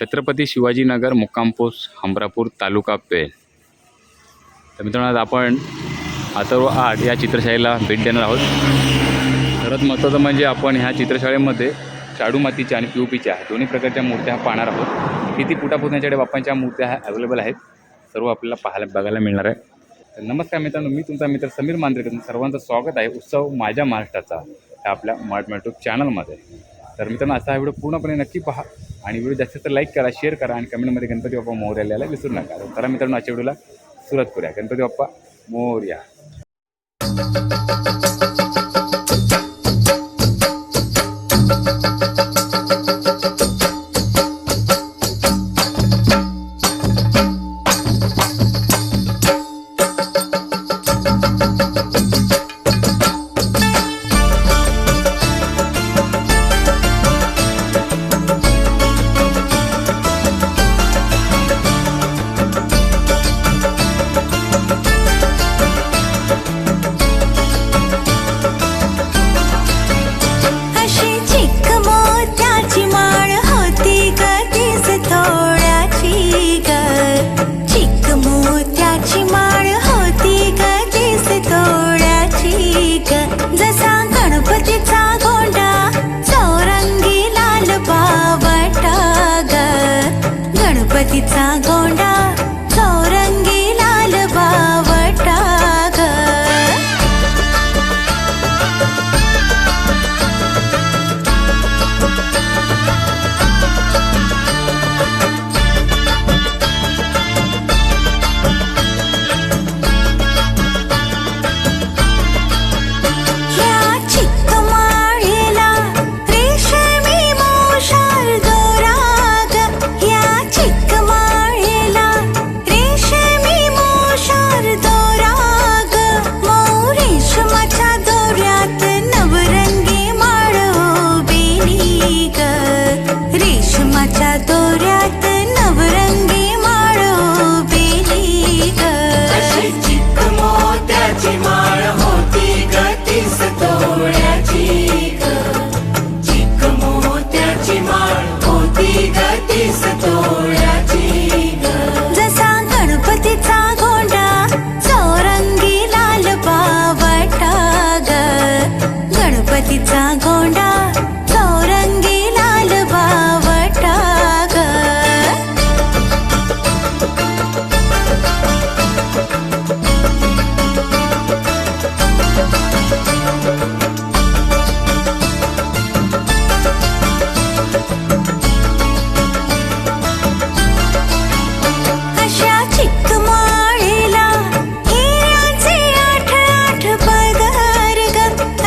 छत्रपती शिवाजीनगर मुक्कामपोस हमरापूर तालुका पेण. तर मित्रांनो आज आपण अथर्व आठ या चित्रशाळेला भेट देणार आहोत. सर्वात महत्त्वाचं म्हणजे आपण ह्या चित्रशाळेमध्ये शाडू मातीच्या आणि पी पीच्या दोन्ही प्रकारच्या मूर्त्या पाहणार आहोत. किती पुटापुतण्याच्या बाप्पांच्या मूर्त्या ह्या अवेलेबल आहेत सर्व आपल्याला पाहायला बघायला मिळणार आहे. तर नमस्कार मित्रांनो मी तुमचा मित्र समीर मांद्रेकर. सर्वांचं स्वागत आहे उत्सव माझ्या महाराष्ट्राचा ह्या आपल्या मराठी यूट्यूब चॅनलमध्ये तर मित्रांनो असा हा व्हिडिओ पूर्णपणे नक्की पहा आणि व्हिडिओ जास्तीत जास्त लाईक करा शेअर करा आणि कमेंटमध्ये गणपती बाप्पा मोर्या लिहायला विसरू नका. तर चला मित्रांनो आजच्या व्हिडिओला सुरुवात करूया. गणपती बाप्पा मोर्या. cacciatore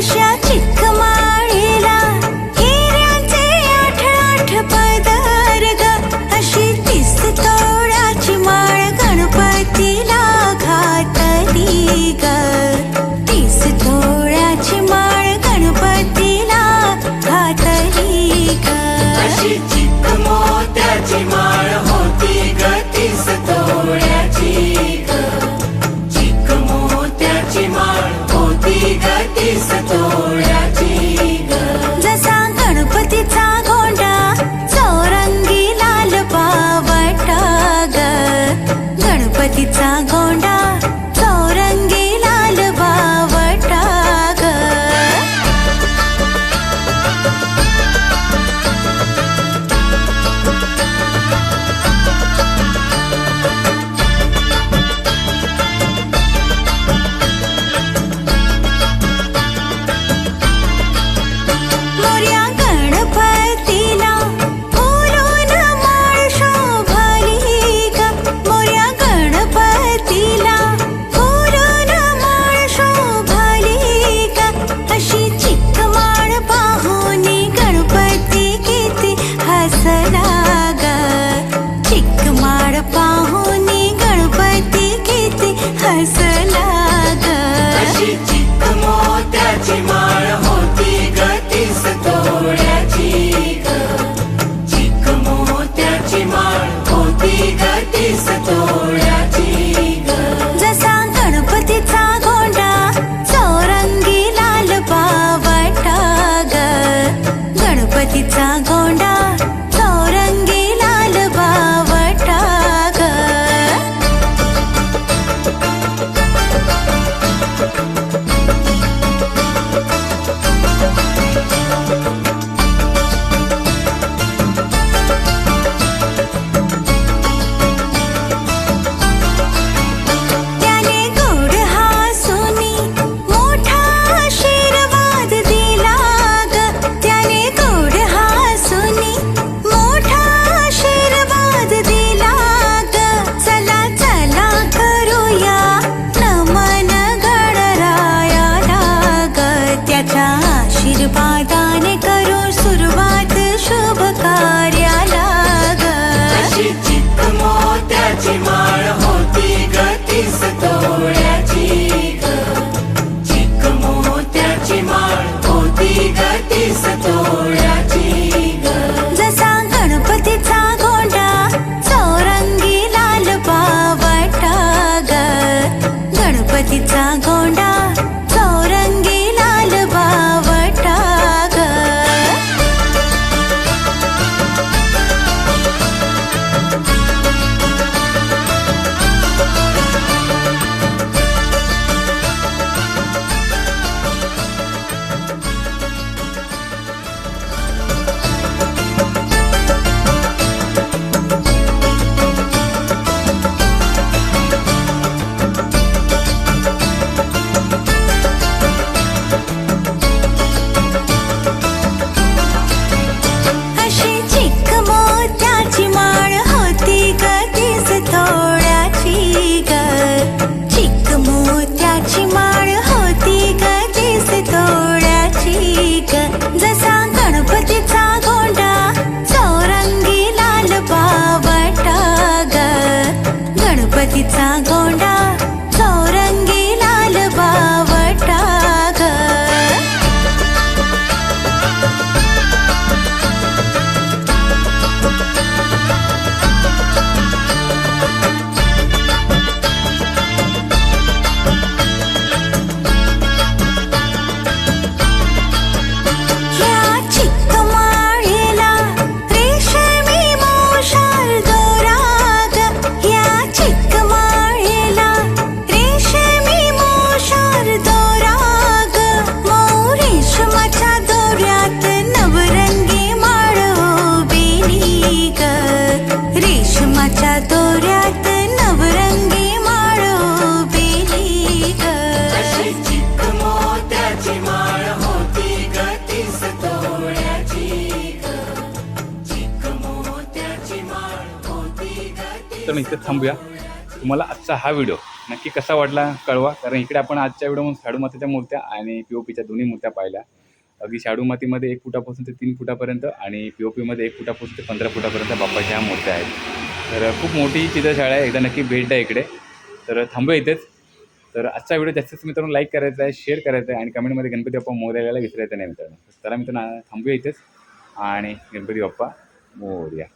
अशा चिखमाळीला हिऱ्यांचे आठ आठ पदर ग. अशी तीस तोळ्याची माळ गणपतीला घातली ग. तीस माळ गणपतीला घातली ग. अशी माळ मित्रांनो इथे थांबूया. तुम्हाला आजचा हा व्हिडिओ नक्की कसा वाटला कळवा कारण इकडे आपण आजच्या व्हिडिओमध्ये शाडू मातीच्या मूर्त्या आणि पी ओ पीच्या दोन्ही मूर्त्या पाहिल्या. अगदी शाडू मातीमध्ये एक फुटापासून ते तीन फुटापर्यंत आणि पी ओ पीमध्ये एक फुटापासून ते पंधरा फुटापर्यंत बाप्पाच्या ह्या मूर्त्या आहेत. तर खूप मोठी चित्रशाळा आहे. एकदा नक्की भेट द्या इकडे. तर थांबूया इथेच. तर आजचा व्हिडिओ जास्तीत मित्रांनो लाईक करायचा आहे शेअर करायचा आहे आणि कमेंटमध्ये गणपती बाप्पा मोर्याला विसरायचं नाही मित्रांनो. चला मित्रांनो थांबूया इथेच. आणि गणपती बाप्पा मोर्या.